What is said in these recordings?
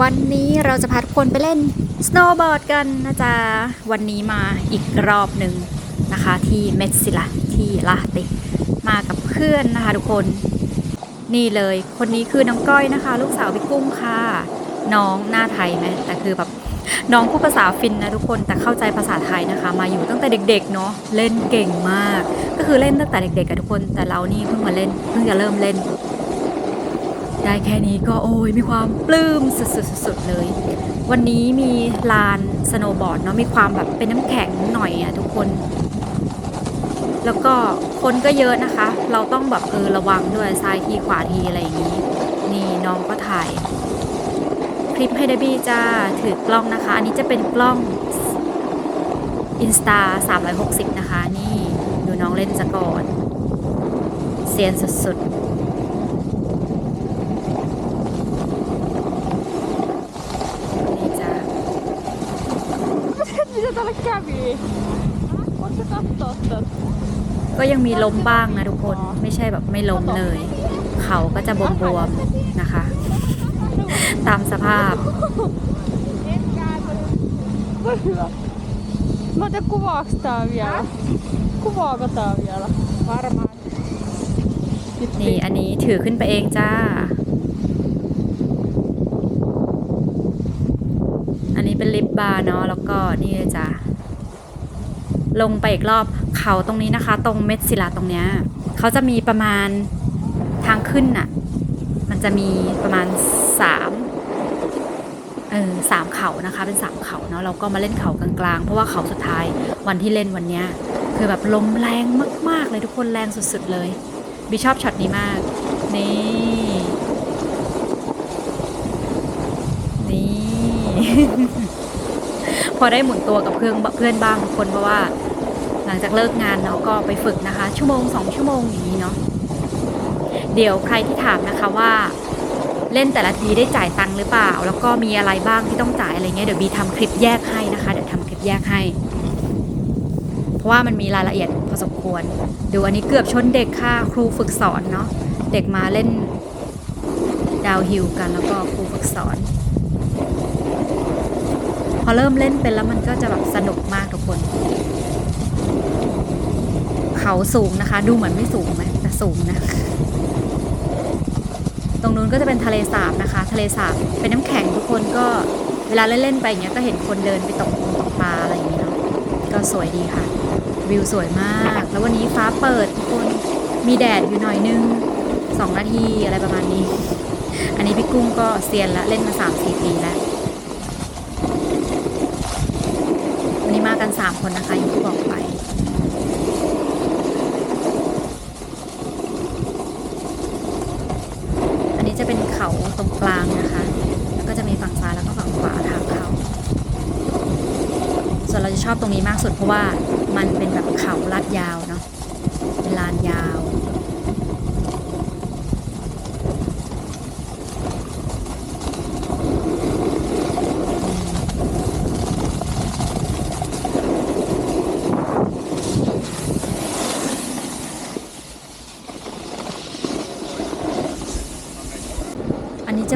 วันนี้เราจะพาทุกคนไปเล่นสโนว์บอร์ดกันนะจ๊ะ วันนี้มาอีกรอบหนึ่งนะคะที่เมสซิลาที่ลาติ มากับเพื่อนนะคะทุกคน นี่เลยคนนี้คือน้องก้อยนะคะ ลูกสาวพี่กุ้งค่ะ น้องหน้าไทยไหมแต่คือแบบน้องพูดภาษาฟินนะทุกคนแต่เข้าใจภาษาไทยนะคะ มาอยู่ตั้งแต่เด็กๆเนาะเล่นเก่งมาก ก็คือเล่นตั้งแต่เด็กๆกับทุกคน แต่เรานี่เพิ่งมาเล่นเพิ่งจะเริ่มเล่น ได้แค่นี้ก็โอ้ยมีความปลื้มสุดๆเลย วันนี้มีลานสโนว์บอร์ดเนาะมีความแบบเป็นน้ำแข็งหน่อยอะทุกคน แล้วก็คนก็เยอะนะคะ เราต้องแบบเออระวังด้วยซ้ายทีขวาทีอะไรอย่างนี้ นี่น้องก็ถ่าย คลิปให้ดบี้จ้าถือกล้องนะคะ อันนี้จะเป็นกล้อง Insta 360 นะคะ นี่ดูน้องเล่นซะก่อนเซียนสุดๆ นี่จ้า Mitä täällä kävi? Voitko katsoa tätä? ก็ยังมีล้มบ้างนะทุกคน ไม่ใช่แบบไม่ล้มเลย เขาก็จะบวมๆนะคะ ตามสภาพ Voi hyvä. Mä en tiedä kuvaaks tää vielä. Kuvaako tää vielä? Varmaan. นี่อันนี้ถือขึ้นไปเองจ้า อันนี้เป็นลิป บาร์เนาะแล้วก็นี่เลยจ้าลงไปอีกรอบเขาตรงนี้นะคะ ตรงเม็ดศิลาตรงเนี้ยเขาจะมีประมาณทางขึ้นน่ะ มันจะมีประมาณสามเออสามเขานะคะ เป็นสามเขาเนาะเราก็มาเล่นเขากลางๆ เพราะว่าเขาสุดท้ายวันที่เล่นวันเนี้ยคือแบบลมแรงมากๆเลยทุกคนแรงสุดๆเลยบีชอบช็อตนี้มาก นี่ นี่ อได้หมุนตัวกับเพื่อนเพื่อนบ้างทุกคนเพราะว่า หลังจากเลิกงานเนาะก็ไปฝึกนะคะ ชั่วโมงสองชั่วโมงอย่างนี้เนาะเดี๋ยวใครที่ถามนะคะว่า เล่นแต่ละทีได้จ่ายตังค์หรือเปล่า แล้วก็มีอะไรบ้างที่ต้องจ่ายอะไรเงี้ยเดี๋ยวบีทำคลิปแยกให้นะคะ เดี๋ยวทำคลิปแยกให้ เพราะว่ามันมีรายละเอียดพอสมควรดูอันนี้เกือบชนเด็กค่ะครูฝึกสอนเนาะเด็กมาเล่นดาวฮิลกันแล้วก็ครูฝึกสอน เริ่มเล่นเป็นแล้วมันก็จะแบบสนุกมากทุกคน เขาสูงนะคะ ดูเหมือนไม่สูงไหมแต่สูงนะ ตรงนู้นก็จะเป็นทะเลสาบนะคะ ทะเลสาบเป็นน้ำแข็งทุกคนก็เวลาเล่นๆไปอย่างเงี้ยก็เห็นคนเดินไปตกตกปลาอะไรอย่างเงี้ยเนาะก็สวยดีค่ะ วิวสวยมาก แล้ววันนี้ฟ้าเปิดทุกคนมีแดดอยู่หน่อยนึงสองนาทีอะไรประมาณนี้ อันนี้พี่กุ้งก็เซียนละเล่นมาสามสี่ปีแล้ว วันนี้มากันสาม คนนะคะอย่างที่บอกไป อันนี้จะเป็นเขาตรงกลางนะคะ แล้วก็จะมีฝั่งซ้ายแล้วก็ฝั่งขวาทางเขาส่วนเราจะชอบตรงนี้มากสุดเพราะว่ามันเป็นแบบเขาลาดยาวเนาะเป็นลานยาว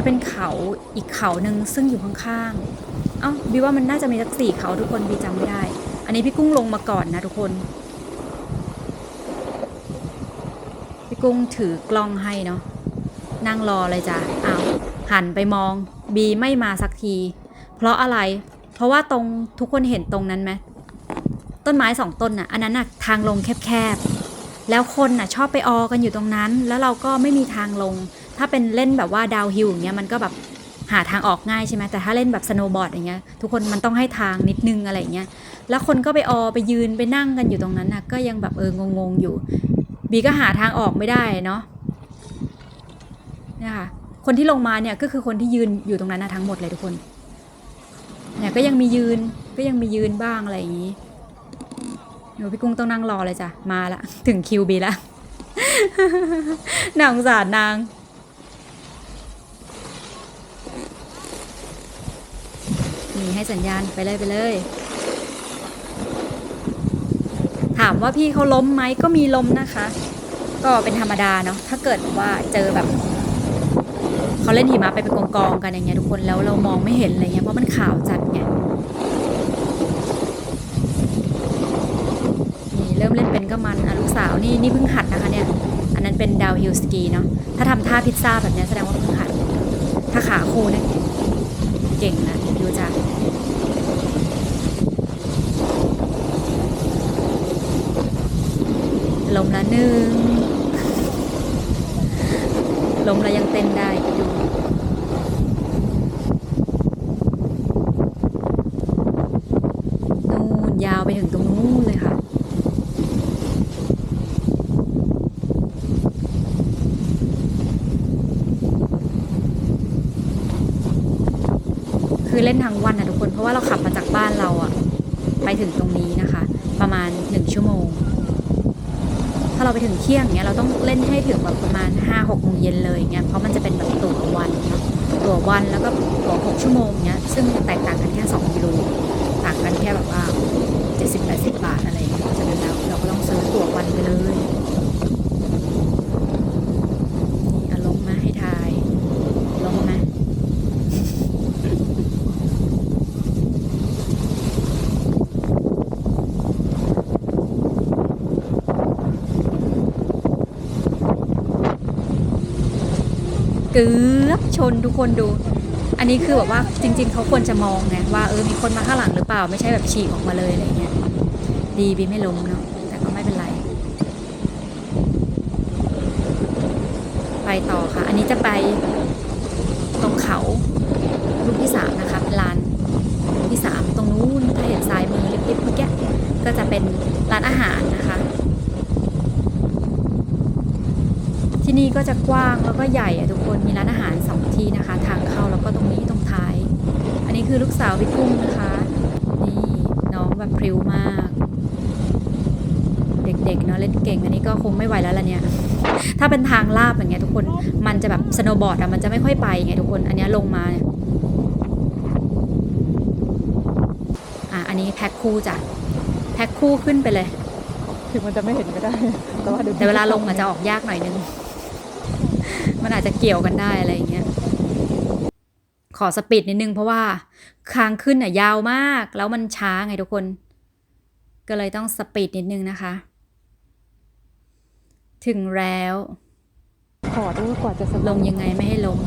เป็นเขาอีกเขาหนึ่งซึ่งอยู่ข้างๆ เอ้าบีว่ามันน่าจะมีสักสี่เขาทุกคนบีจำไม่ได้ อันนี้พี่กุ้งลงมาก่อนนะทุกคน พี่กุ้งถือกล้องให้เนาะนั่งรอเลยจ้ะอ้าวหันไปมองบีไม่มาสักที เพราะอะไร เพราะว่าตรงทุกคนเห็นตรงนั้นไหมต้นไม้สองต้นน่ะอันนั้นน่ะทางลงแคบๆแล้วคนน่ะชอบไปออกันอยู่ตรงนั้น แล้วเราก็ไม่มีทางลง ถ้าเป็นเล่นแบบว่าดาวฮิลอย่างเงี้ยมันก็แบบหาทางออกง่ายใช่ไหมแต่ถ้าเล่นแบบสโนว์บอร์ดอย่างเงี้ยทุกคนมันต้องให้ทางนิดนึงอะไรอย่างเงี้ยแล้วคนก็ไปออไปยืนไปนั่งกันอยู่ตรงนั้นนะก็ยังแบบเอองงๆอยู่ บีก็หาทางออกไม่ได้เนาะเนี่ยค่ะคนที่ลงมาเนี่ยก็คือคนที่ยืนอยู่ตรงนั้นนะทั้งหมดเลยทุกคนเนี่ยก็ยังมียืนก็ยังมียืนบ้างอะไรอย่างนี้เดี๋ยวพี่กุ้งต้องนั่งรอเลยจ้ะมาละถึงคิวบีละนางสารนาง นี่ให้สัญญาณไปเลยไปเลย ถามว่าพี่เขาล้มไหมก็มีล้มนะคะ ก็เป็นธรรมดาเนาะถ้าเกิดว่าเจอแบบเขาเล่นหิมะไปเป็นกองๆกันอย่างเงี้ยทุกคนแล้วเรามองไม่เห็นอะไรเงี้ยเพราะมันขาวจัดไงนี่เริ่มเล่นเป็นก็มันอะลูกสาวนี่นี่เพิ่งหัดนะคะเนี่ย อันนั้นเป็นดาวฮิลสกีเนาะถ้าทำท่าพิซซ่าแบบนี้แสดงว่าเพิ่งหัดถ้าขาคู่เนี่ย เก่งนะดูจากลมละหนึ่งลมละยังเต้นได้ดูนู่นยาวไปถึงตรงนู้นเลยค่ะ คือเล่นทั้งวันนะทุกคนเพราะว่าเราขับมาจากบ้านเราอะไปถึงตรงนี้นะคะ ประมาณหนึ่งชั่วโมง ถ้าเราไปถึงเที่ยงเนี้ยเราต้องเล่นให้ถึงแบบประมาณ5้าหกโมงเย็นเลยเงี้ยเพราะมันจะเป็นแบบตั๋ววันนะตั๋ววันแล้วก็ตั๋วหกชั่วโมงเนี้ยซึ่งแตกต่างกันแค่2กิโลต่างกันแค่แบบว่า70 80บาทอะไรอย่างเงี้ยเพราะฉะนั้นแล้วเราก็ต้องซื้อตั๋ววันไปเลยนี่อารมณ์มาให้ทายลงมา เกือบชนทุกคนดู อันนี้คือแบบว่าจริง ๆเขาควรจะมองไงว่าเออมีคนมาข้างหลังหรือเปล่าไม่ใช่แบบฉีกออกมาเลยอะไรเงี้ยดีบีไม่ล้มเนาะแต่ก็ไม่เป็นไร ไปต่อค่ะ อันนี้จะไปตรงเขาลูกที่สามนะคะเป็นลานที่สามตรงนู้นถ้าเห็นซ้ายมือลิบๆเมื่อกี้ก็จะเป็นร้านอาหารนะคะ ที่ นี่ก็จะกว้างแล้วก็ใหญ่อะทุกคนมีร้านอาหารสองที่นะคะ ทางเข้าแล้วก็ตรงนี้ตรงท้าย อันนี้คือลูกสาวพี่กุ้งนะคะ นี่น้องแบบพริ้วมาก เด็กๆเนาะเล่นเก่ง อันนี้ก็คงไม่ไหวแล้วล่ะเนี่ย ถ้าเป็นทางลาบอย่างเงี้ยทุกคนมันจะแบบสโนว์บอร์ดอะมันจะไม่ค่อยไปไงทุกคนอันเนี้ยลงมาเนี่ยอะอันนี้แพ็คคู่จ้ะแพ็คคู่ขึ้นไปเลย ถึงมันจะไม่เห็นก็ได้ แต่ว่าเดี๋ยวแต่เวลาลงอาจจะออกยากหน่อยนึง มันอาจจะเกี่ยวกันได้อะไรอย่างเงี้ยขอสปีดนิดนึงเพราะว่าค้างขึ้นอะยาวมาก แล้วมันช้าไงทุกคน ก็เลยต้องสปีดนิดนึงนะคะ ถึงแล้วขอด้วยกว่าจะสลงยังไงไม่ให้ล้ม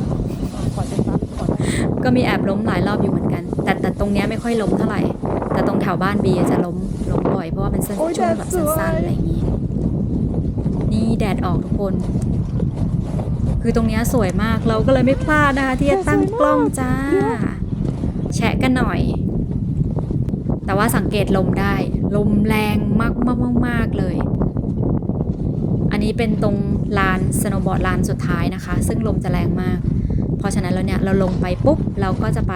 กว่าจะซัดกว่าจะก็มีแอบล้มหลายรอบอยู่เหมือนกัน แต่แต่ตรงเนี้ยไม่ค่อยล้มเท่าไหร่ แต่ตรงแถวบ้านบีอะจะล้มล้มบ่อยเพราะว่ามันสั้นช่วงแบบสั้นๆอะไรอย่างงี้ นี่แดดออกทุกคน คือตรงนี้สวยมากเราก็เลยไม่พลาดนะคะ ที่จะตั้งกล้องจ้า แชะกันหน่อย แต่ว่าสังเกตลมได้ ลมแรงมากมากมากมากเลย อันนี้เป็นตรงลานสโนว์บอร์ดลานสุดท้ายนะคะ ซึ่งลมจะแรงมาก เพราะฉะนั้นแล้วเนี่ยเราลงไปปุ๊บ เราก็จะไป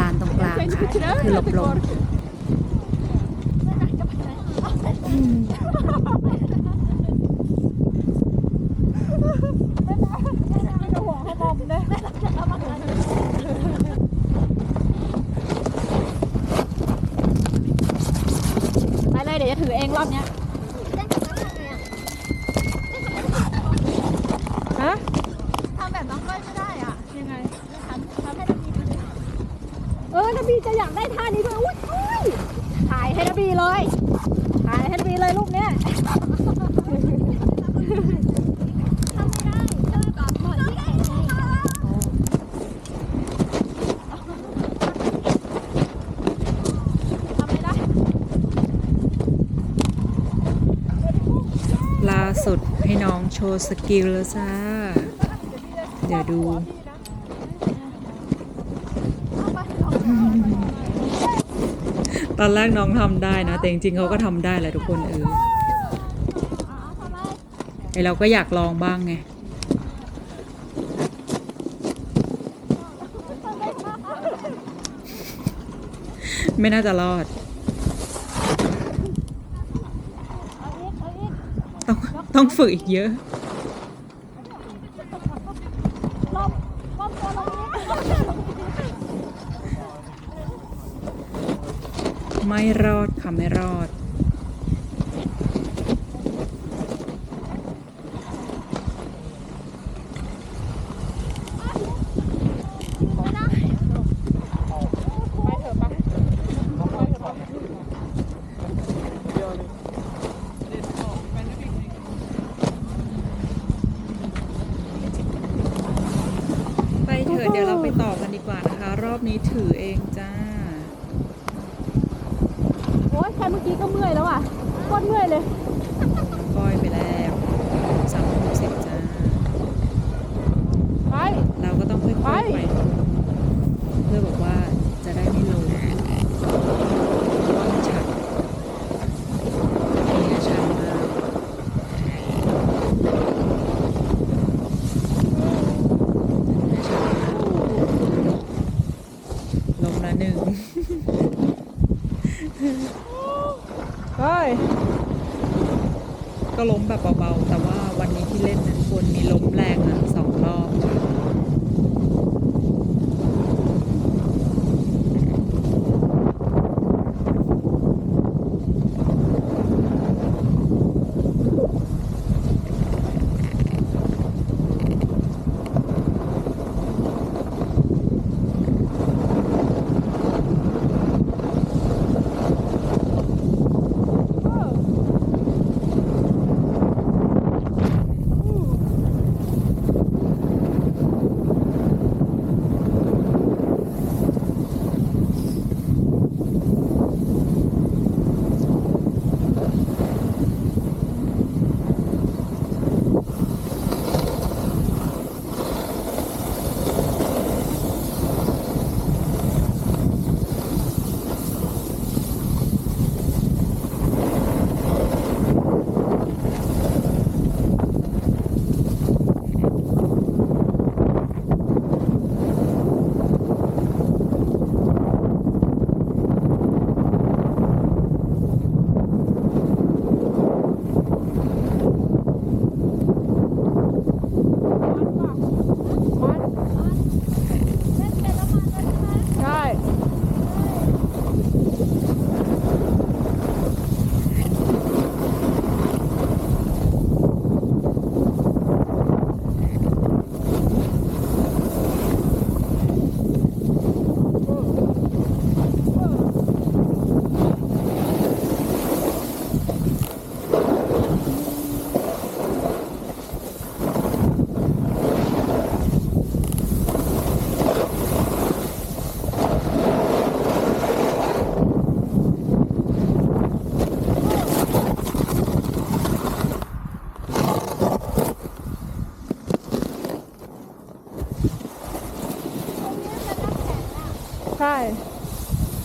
ลานตรงกลางค่ะคือหลบลม ไปเลยเดี๋ยวจะถือเองรอบเนี้ยฮะ ทำแบบน้องก้อยไม่ได้อะ ยังไง ทำทำให้น้ำมีมัน เออนาบีจะอยากได้ท่านี้ด้วยอุ้ยอุ้ยถ่ายให้นาบีเลย ถ่ายให้นาบีเลยรูปเนี้ย ทำไม่ได้เธอก่อนหมดที่ ทำไม่ได้ ล่าสุดให้น้องโช ว์สกิลแล้วจ้า เดี๋ยวดู ตอนแรกน้องทำได้นะ แต่จริงๆเขาก็ทำได้แหละทุกคนเออไอเราก็อยากลองบ้างไงไม่น่าจะรอด ต้องต้องฝึกอีกเยอะ ไม่รอด ไปเถอะเดี๋ยวเราไปต่อกันดีกว่านะคะ รอบนี้ถือเอง กี้ก็เมื่อยแล้วอะก้นเมื่อยเลย ก็ล้มแบบเบาๆ แต่ว่าวันนี้ที่เล่นนั้นควรมีลม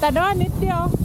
啊，对，没错。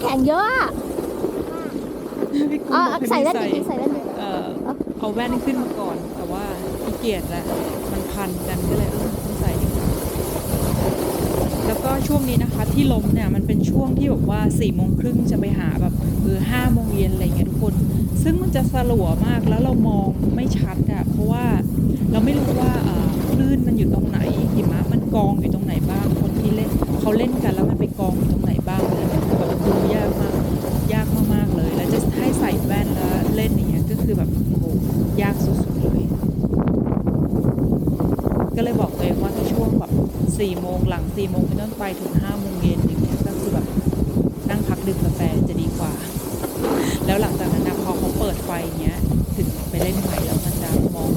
แข็งเยอะอะเออใส่แว่นใส่แว่นเออเอาแว่นขึ้นมาก่อน แต่ว่าขี้เกียจแล้วมันพันกันก็เลยต้องใส่แล้วก็ช่วงนี้นะคะที่ลมเนี่ยมันเป็นช่วงที่แบบว่าสี่โมงครึ่งจะไปหาแบบเออห้าโมงเย็นอะไรเงี้ยทุกคน ซึ่งมันจะสลัวมากแล้วเรามองไม่ชัดอะเพราะว่าเราไม่รู้ว่าคลื่นมันอยู่ตรงไหนหิมะมันกองอยู่ตรงไหนบ้างคนที่เล่นเขาเล่นกันแล้วมันไปกองอยู่ตรงไหนบ้างอล้ย ก็เลยบอกตัวเองว่าถ้าช่วงแบบสี่โมงหลังสี่โมงเป็นต้นไปถึงห้าโมงเย็นอย่างเงี้ยก็คือแบบนั่งพักดื่มกาแฟจะดีกว่า แล้วหลังจากนั้นนะพอเขาเปิดไฟเงี้ยถึงไปเล่นใหม่แล้วมันจะมอง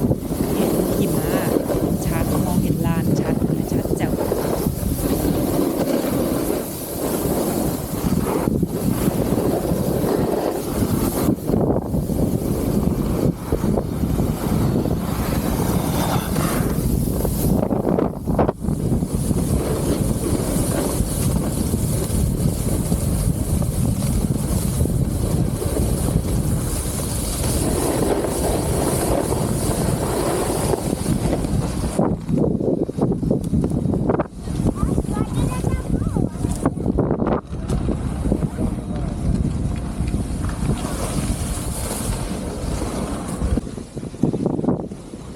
เห็นหิมะชัดมองเห็นลานชัดอะไรชัดแจ๋ว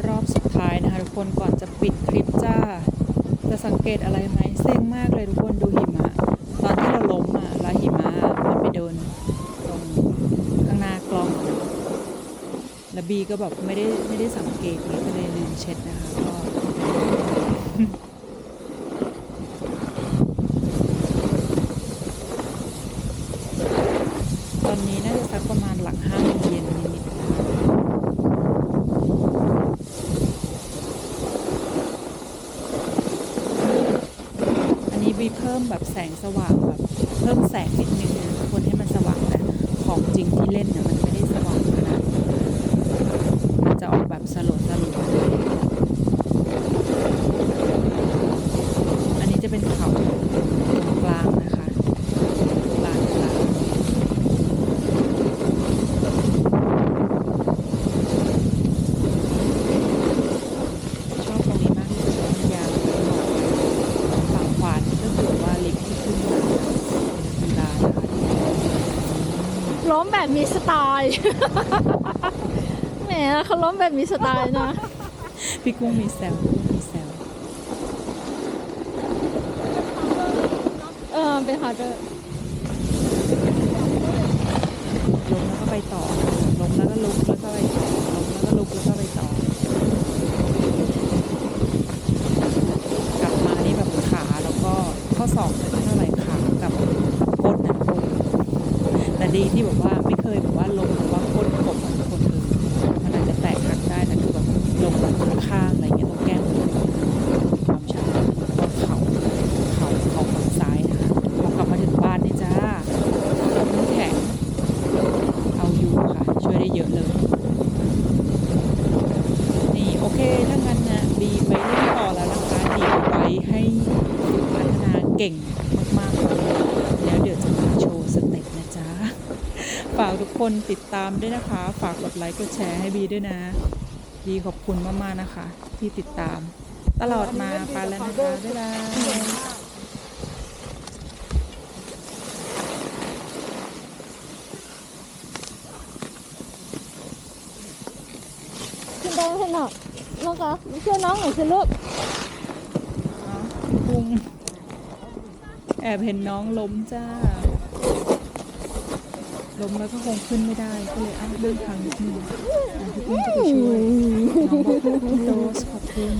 รอบสุดท้ายนะ คนก่อนจะปิดคลิปจ้า จะสังเกตอะไรไหมเซ็งมากเลยทุกคนดูหิมะ ตอนที่เราล้มอะแล้วหิมะมันไปโดนตรงข้างหน้ากล้องแล้วบีก็แบบไม่ได้ไม่ได้สังเกตเลยก็เลยลืมเช็ดนะคะก็ ตอนนี้น่าจะสักประมาณหลังห้าโมงเย็นนิดๆนะคะีเพิ่มแบบแสงสว่างแบบเพิ่มแสงนิดนึงนะทุกคนให้มันสว่างนะของจริงที่เล่นเนี่ยมันไม่ได้สว่างขนาดนั้นมันจะออกแบบสลัวสลัวอันนี้จะเป็นเขาตรงกลางนะคะกลางกลางชอบตรงนี้มากที่สุดเพราะมันยาวแล้วก็ ฝั่งขวานี่ก็คือว่าลิฟต์ที่ขึ้นมาเป็นกีฬานะคะที่ ล้ม แบบมีสไตล์แหมเขาล้มแบบมีสไตล์นะ พี่กุ้งมีแซวพี่กุ้งมีแซวเออเป็นฮาร์เดอร์ล้มแล้วก็ไปต่อล้มแล้วก็ลุกแล้วก็ไปต่อล้มแล้วก็ลุกแล้วก็ไปต่อกลับมานี่แบบขาแล้วก็ข้อศอกไม่เท่าไหร่ขากับก้นนะทุกคนแต่ดีที่แบบว่าไม่เคยแบบว่าลงหรือว่าก้นกบเหมือนคนอื่นมันอาจจะแตกหักได้แต่คือแบบลงแบบข้างๆอะไรเงี้ยตรงแก้มความชันแล้วก็เข่าเข่าเข่าฝั่งซ้ายนะคะพอกลับมาถึงบ้านนี่จ้าน้ำแข็งเอาอยู่ค่ะ ช่วยได้เยอะเลย นี่โอเคถ้างั้นนะบีไปเล่นต่อแล้วนะคะเดี๋ยวไว้ให้ฝึกพัฒนา เก่งมากๆเลยแล้วเดี๋ยวจะมาโชว์สเต็ปนะจ๊ะ ฝากทุกคนติดตามด้วยนะคะ ฝากกดไลค์กดแชร์ให้บีด้วยนะ บีขอบคุณมากๆนะคะ ที่ติดตาม ตลอดมาไปแล้วนะคะบ๊ายบายขึ้นได้ไหมเนาะน้องคะช่วยน้องหน่อยสิลูกอ๋อพี่กุ้งแอบเห็นน้องล้มจ้า ล้มแล้วก็คงขึ้นไม่ได้ ก็เลยอ้าวเลื่อนทางนิดนึงอะพี่กุ้งจะไปช่วยน้องบอกพี่โดสขอบคุณ